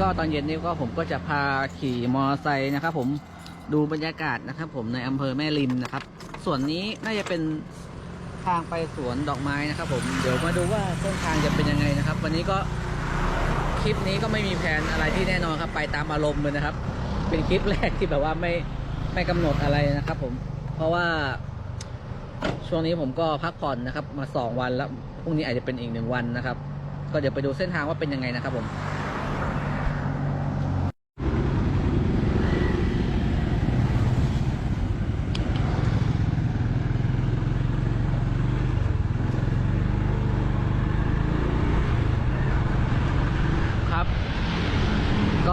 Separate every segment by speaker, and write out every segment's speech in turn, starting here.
Speaker 1: ก็ตอนเย็นนี้ก็ผมก็จะพาขี่มอไซค์นะครับ ผมดูบรรยากาศนะครับ ผมในอำเภอแม่ริมนะครับ ส่วนนี้น่าจะเป็นทางไปสวนดอกไม้นะครับ ผมเดี๋ยวมาดูว่าเส้นทางจะเป็นยังไงนะครับ วันนี้ก็คลิปนี้ก็ไม่มีแผนอะไรที่แน่นอนครับ ไปตามอารมณ์เลยนะครับ เป็นคลิปแรกที่แบบว่าไม่ไม่กำหนดอะไรนะครับ ผมเพราะว่าช่วงนี้ผมก็พักผ่อนนะครับ มาสองวันแล้วพรุ่งนี้อาจจะเป็นอีกหนึ่งวันนะครับ ก็เดี๋ยวไปดูเส้นทางว่าเป็นยังไงนะครับ ผม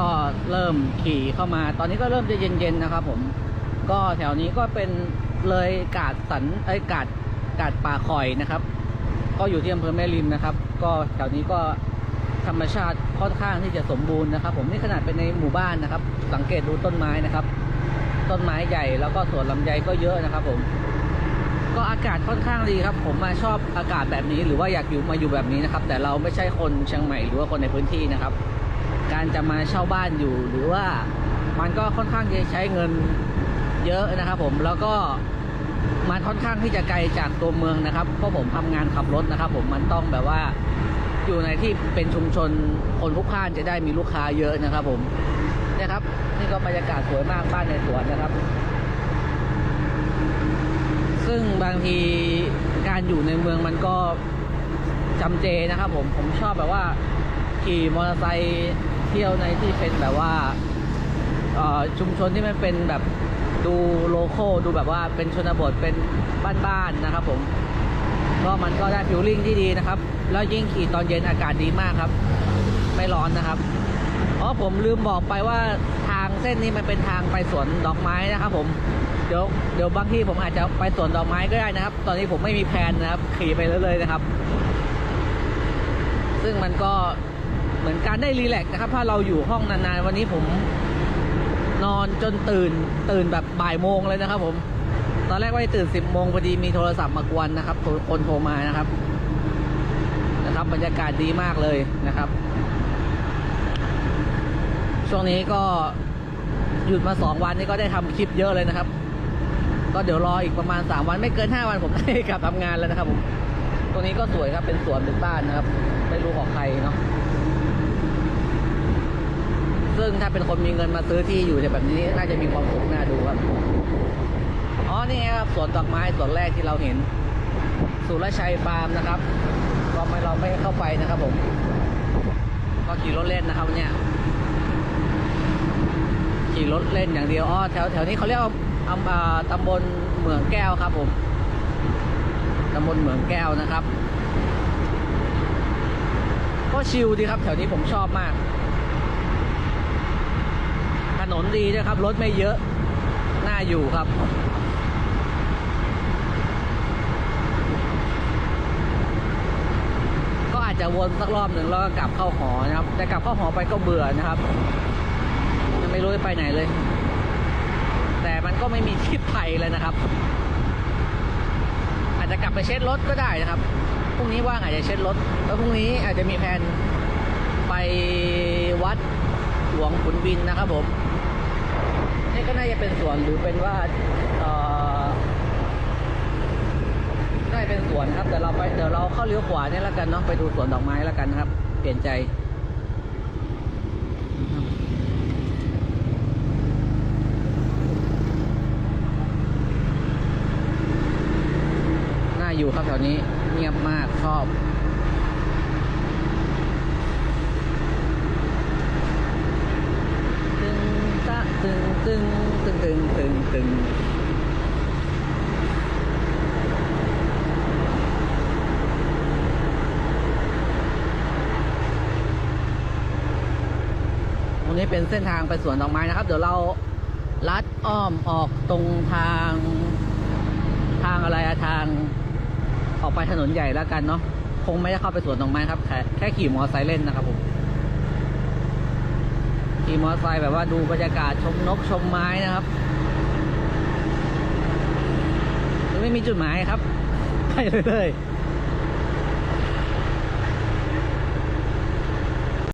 Speaker 1: ก็เริ่มขี่เข้ามา ตอนนี้ก็เริ่มจะเย็นๆนะครับ ผม ก็แถวนี้ก็เป็นเลยกาดสันไอ้กาดกาดป่าคอยนะครับ ก็อยู่ที่อำเภอแม่ริมนะครับ ก็แถวนี้ก็ธรรมชาติค่อนข้างที่จะสมบูรณ์นะครับ ผมนี่ขนาดเป็นในหมู่บ้านนะครับ สังเกตดูต้นไม้นะครับ ต้นไม้ใหญ่แล้วก็สวนลำไยก็เยอะนะครับ ผม ก็อากาศค่อนข้างดีครับ ผมมาชอบอากาศแบบนี้ หรือว่าอยากอยู่มาอยู่แบบนี้นะครับ แต่เราไม่ใช่คนเชียงใหม่หรือว่าคนในพื้นที่นะครับ การจะมาเช่าบ้านอยู่หรือว่ามันก็ค่อนข้างจะใช้เงินเยอะนะครับ ผมแล้วก็มันค่อนข้างที่จะไกลจากตัวเมืองนะครับเพราะผมทำงานขับรถนะครับ ผมมันต้องแบบว่าอยู่ในที่เป็นชุมชนคนพลุกพล่านจะได้มีลูกค้าเยอะนะครับ ผมเนี่ยครับ นี่ก็บรรยากาศสวยมากบ้านในสวนนะครับ ซึ่งบางทีการอยู่ในเมืองมันก็จำเจนะครับ ผมผมชอบแบบว่าขี่มอเตอร์ไซค์ เที่ยวในที่เป็นแบบว่าชุมชนที่มันเป็นแบบดูโลโก้ดูแบบว่าเป็นชนบทเป็นบ้านๆนะครับผมก็มันก็ได้ฟิลลิ่งที่ดีนะครับ แล้วยิ่งขี่ตอนเย็นอากาศดีมากครับ ไม่ร้อนนะครับอ๋อผมลืมบอกไปว่าทางเส้นนี้มันเป็นทางไปสวนดอกไม้นะครับ ผมเดี๋ยวเดี๋ยวบางที่ผมอาจจะไปสวนดอกไม้ก็ได้นะครับ ตอนนี้ผมไม่มีแพลนนะครับ ขี่ไปเรื่อยๆนะครับ ซึ่งมันก็ เหมือนการได้รีแลกซ์นะครับ ถ้าเราอยู่ห้องนานๆ วันนี้ผมนอนจนตื่นตื่นแบบบ่ายโมงเลยนะครับ ผม ตอนแรกว่าจะตื่นสิบโมงพอดีมีโทรศัพท์มากวนนะครับโทรคนโทรมานะครับ นะครับบรรยากาศดีมากเลยนะครับ ช่วงนี้ก็หยุดมาสองวันนี้ก็ได้ทำคลิปเยอะเลยนะครับ ก็เดี๋ยวรออีกประมาณสามวันไม่เกินห้าวันผมได้กลับทำงานแล้วนะครับผมตรงนี้ก็สวยครับเป็นสวนเป็นบ้านนะครับ ไม่รู้ของใครเนาะ ซึ่งถ้าเป็นคนมีเงินมาซื้อที่อยู่เนี่ยแบบนี้น่าจะมีความสุขน่าดูครับ อ๋อ นี่ครับสวนดอกไม้สวนแรกที่เราเห็น สุรชัยฟาร์มนะครับก็ไม่เราไม่เข้าไปนะครับผม ก็ขี่รถเล่นนะครับเนี่ย ขี่รถเล่นอย่างเดียว อ๋อ แถวแถวนี้เขาเรียกว่าอำอ่าตำบลเหมืองแก้วครับผม ตำบลเหมืองแก้วนะครับ ก็ชิลดีครับ แถวนี้ผมชอบมาก ดีด้วยครับ รถไม่เยอะ น่าอยู่ครับ ก็อาจจะวนสักรอบหนึ่งแล้วก็กลับเข้าหอนะครับ แต่กลับเข้าหอไปก็เบื่อนะครับ ยังไม่รู้จะไปไหนเลย แต่มันก็ไม่มีที่ไปเลยนะครับ อาจจะกลับไปเช็ดรถก็ได้นะครับ พรุ่งนี้ว่างอาจจะเช็ดรถ แล้วพรุ่งนี้อาจจะมีแผนไปวัดหลวงขุนบินนะครับผม ก็น่าจะเป็นสวนหรือเป็นว่าเอ่อน่าจะเป็นสวนครับแต่เราไปเดี๋ยวเราเข้าเลี้ยวขวาเนี่ยแล้วกันเนาะไปดูสวนดอกไม้แล้วกันนะครับ เปลี่ยนใจน่าอยู่ครับแถวนี้เงียบมากชอบ ตึงตะตึง ตึงตึงตึงตึงตรงนี้เป็นเส้นทางไปสวนดอกไม้นะครับ เดี๋ยวเราลัดอ้อมออกตรงทางทางอะไรอะทางออกไปถนนใหญ่แล้วกันเนาะคงไม่ได้เข้าไปสวนดอกไม้ครับ แค่แค่ขี่มอเตอร์ไซค์เล่นนะครับผม ขี่มอเตอร์ไซค์แบบว่าดูบรรยากาศชมนกชมไม้นะครับไม่มีจุดหมายครับ ไปเลยเลย